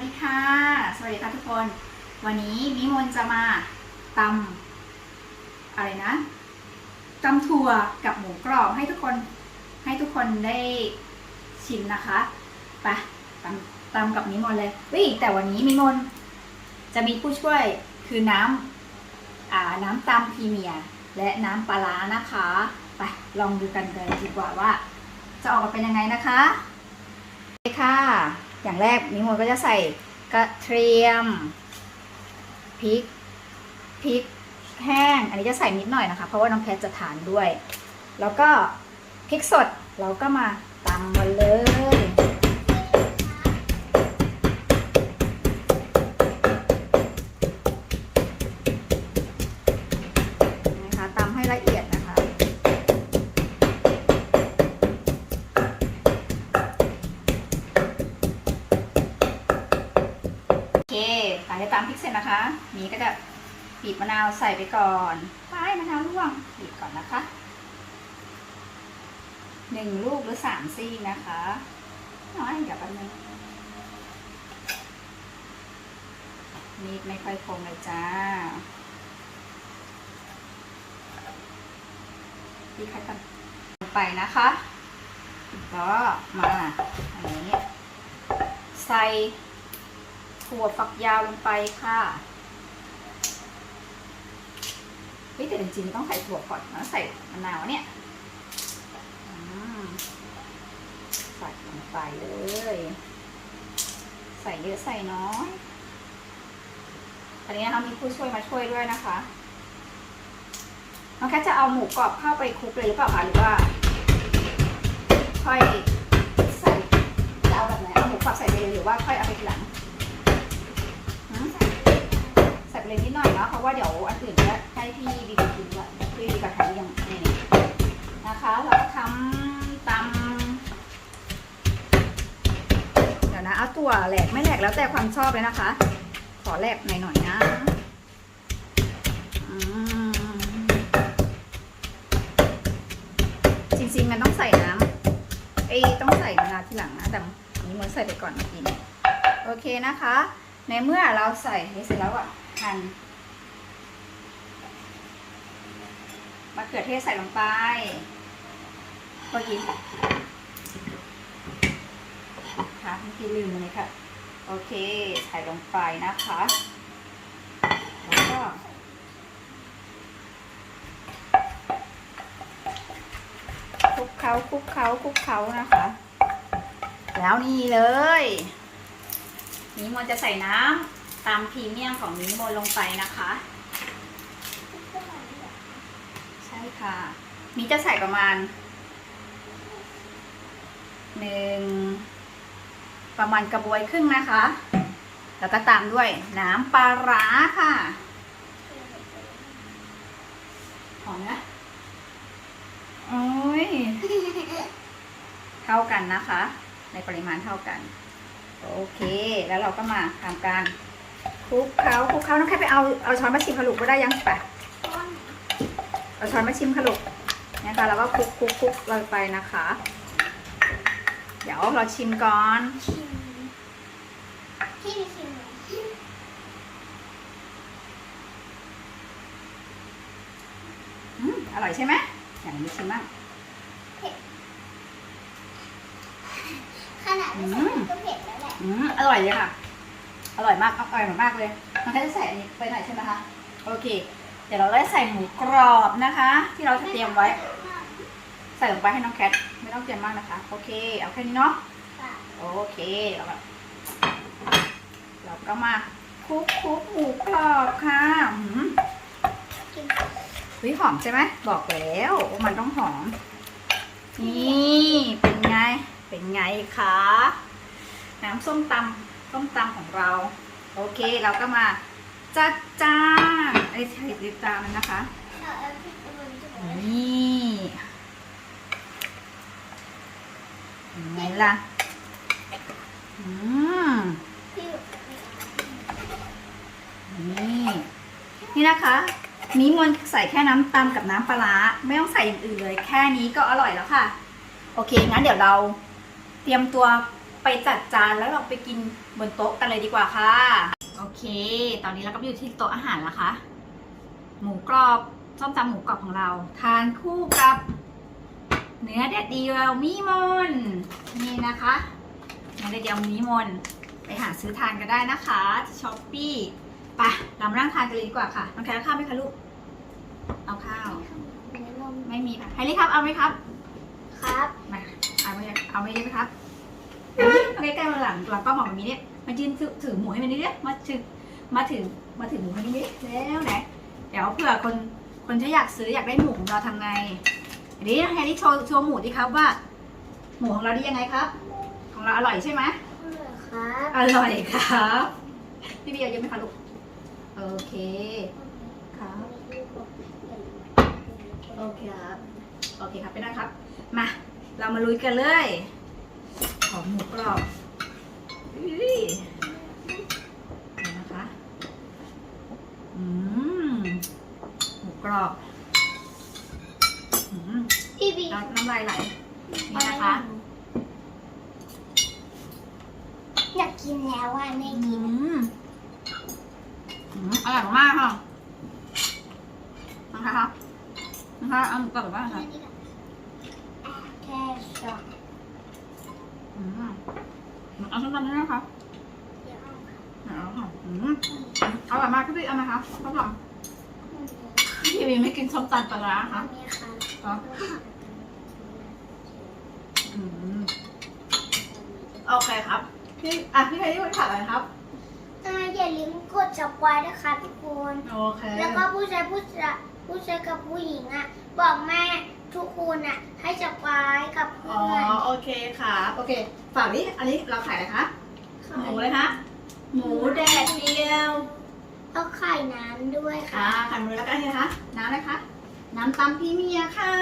วัสดีค่ะ สวัสดีค่ะทุกคน วันนี้มิมนจะมาตำอะไรนะตำถั่วกับหมูกรอบให้ทุกคนให้ทุกคนได้ชิมนะคะไปตำตำกับมิมนเลยวิแต่วันนี้มิมนจะมีผู้ช่วยคือน้ำอ่าน้ำตำพรีเมียและน้ำปลาร้านะคะไปลองดูกันเลยดีกว่าว่า จะออกมาเป็นยังไงนะคะโอเคค่ะ อย่างแรกมิมนก็จะใส่กระเทียมพริกพริกแห้ง อันนี้จะใส่นิดหน่อยนะคะ เพราะว่าน้องแคทจะทานด้วย แล้วก็พริกสดเราก็มาตำมันเลย เสร็จนะคะนี้ก็จะบีบมะนาวใส่ไปก่อนป้ายมะนาวร่วงบีบก่อนนะคะหนึ่งลูกหรือสามซี่นะคะน้อยเดี๋ยวแป๊บนึงมีดไม่ค่อยคมเลยจ้าพี่คัดกันไปนะคะแล้วก็มาอันนี้ใส่ ถั่วฝักยาวลงไปค่ะเฮ้ยแต่จริงๆต้องใส่ถั่วก่อนแล้วใส่มะนาวเนี่ยใส่ลงไปเลย ใส่เยอะใส่น้อย อันนี้นะคะมีผู้ช่วยมาช่วยด้วยนะคะน้องแคทจะเอาหมูกรอบเข้าไปคลุกเลยหรือเปล่าคะหรือว่า ค่อยใส่จะเอาแบบไหนเอาหมูกรอบใส่ไปเลยหรือว่าค่อยเอาไปทีหลังหืมใส่ไป เลยนิดหน่อยเนาะเพราะว่าเดี๋ยวอันอื่นจะให้พี่ดีกับกินด้วยพี่ดีกับทานยังนี่นะคะเราก็ทำตำเดี๋ยวนะเอาตัวแหลกไม่แหลกแล้วแต่ความชอบเลยนะคะ ขอแหลกหน่อยๆนะอืมจริงๆมันต้องใส่น้ำเอ้ต้องใส่มะนาทีหลังนะแต่นี้มันใส่ไปก่อนเมื่อกี้เนี่ยโอเคนะคะ ในเมื่อเราใส่เสร็จแล้วอะ หั่นมะเขือเทศใส่ลงไปเมื่อกี้ค่ะเมื่อกี้ลืมเลยค่ะ โอเค ใส่ลงไปนะคะ แล้วก็คลุกเคล้าคลุกเคล้าคลุกเคล้านะคะ แล้วนี่เลย นี้มันจะใส่น้ำ ตามพรีเมียมของนี้มลงไปนะคะ ใช่ค่ะ มีจะใส่ประมาณหนึ่งประมาณกระบวยครึ่งนะคะ แล้วก็ตามด้วยน้ำปลาร้าค่ะหอมนะโอ้ยเท่ากันนะคะ ในปริมาณเท่ากัน โอเค แล้วเราก็มาทำการ คลุกเคล้าคลุกเคล้าน้องแค่ไปเอาเอาช้อนมาชิมขลุกก็ได้ยังไปเอาช้อนมาชิมขลุกนะคะแล้วก็คลุกคลุกคลุกลงไปนะคะ เดี๋ยวเราชิมก่อนชิมพี่มีชิมไหมอืมอร่อยใช่ไหมอย่างนี้ชิมบ้างขนาดไม่ใส่พริกก็เผ็ดแล้วแหละอืมอร่อยเลยค่ะ อร่อยมากอร่อยมากเลยมันก็จะใส่อันนี้ไปหน่อยใช่ไหมคะ โอเค เดี๋ยวเราได้ใส่หมูกรอบนะคะ ที่เราจะเตรียมไว้ ใส่ลงไปให้น้องแคทไม่ต้องเตรียมมากนะคะ โอเค เอาแค่นี้เนาะโอเคแล้วก็เราก็มาคลุกคลุกหมูกรอบค่ะหืมกินเฮ้ยหอมใช่ไหมบอกแล้วว่ามันต้องหอม นี่เป็นไง เป็นไงคะ น้ำส้มตำ ส้มตำของเรา โอเคเราก็มาจัดจานไอ้ใส่ดิจานมันนะคะเอาเอาพริกเอามันจะบอกว่านี่ยังไงล่ะ อืมพี่บอกไม่เอานี่นี่นะคะนี้มวนใส่แค่น้ำตำกับน้ำปลาร้าไม่ต้องใส่อย่างอื่นเลย แค่นี้ก็อร่อยแล้วค่ะ โอเคงั้นเดี๋ยวเราเตรียมตัว ไปจัดจานแล้วเราไปกินบนโต๊ะกันเลยดีกว่าค่ะ โอเค ตอนนี้เราก็อยู่ที่โต๊ะอาหารแล้วค่ะ หมูกรอบส้มตำหมูกรอบของเรา ทานคู่กับ เนื้อแดดเดียวมิมอนนี่นะคะเนื้อแดดเดียวมิมอนไปหาซื้อทานกันได้นะคะที่ช้อปปี้ไปเรามานั่งทานกันเลยดีกว่าค่ะน้องแคร์เอาข้าวไหมคะลูกเอาข้าว ไม่มีค่ะไฮรี่ครับเอาไหมครับ ครับมาเอาไม่เอาไม่ได้ไหมครับเอา ใกล้ๆมาหลังหลังก็มองแบบนี้เนี่ยมายืนถือถือหมูให้มันนี่เนี่ยมาถือมาถือมาถือหมูให้มันนี่แล้วไหนเดี๋ยวเผื่อคนคนที่อยากซื้ออยากได้หมูของเราทำไงอันนี้แฮร์รี่โชว์โชว์หมูดิครับว่า หมูของเราดียังไงครับ ของเราอร่อยใช่ไหมครับอร่อยครับ พี่เบียร์เยอะไหมคะลูก โอเค ครับ โอเคครับ โอเคครับไปนะครับ มา เรามาลุยกันเลย ของหมูกรอบอุ้ยเดี๋ยวนะคะ อืม หมูกรอบ อืม พี่บี น้ำน้ำลายไหล นี่นะคะ อยา กกินแล้วอะแม่อืกินมอืมอร่อยมากค่ะนะคะนะคะเอาหมูกรอบแบบว่าค่ะแค่สองอืมเอาส้มตำด้วยนะคะเดี๋ยวเอาเอาค่ะอืมอร่อยมากพี่เอาไหมคะส้มตำพี่บีไม่กินส้มตำปลาร้าอัค่ะนนี้ครับอ๋ออืมโอเคครับ พี่อะพี่ไทยที่วันขาดอะไรครับ อ่าอย่าลืมกดจับไว้นะคะทุกคน โอเคแล้วก็ผู้ชายผู้ชายผู้ชายกับผู้หญิงอะ บอกแม่ทุกคนอะ ให้จับไว้กับอ๋อเพื่อน โอเคครับโอเคฝากนี้ อันนี้เราขายอะไรคะ หมูเลยคะ หมูแดดเดียวเอาไข่น้ำด้วยอ่าค่ะขันมือแล้วก็นี่นะคะ น้ำอะไรคะ น้ำตำพี่เมียค่ะ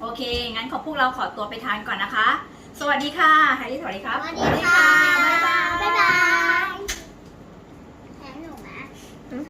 โอเค งั้นขอพวกเราขอตัวไปทานก่อนนะคะ สวัสดีค่ะไฮรี่สวัสดีครับ สวัสดีค่ะ บ๊ายบาย บ๊ายบาย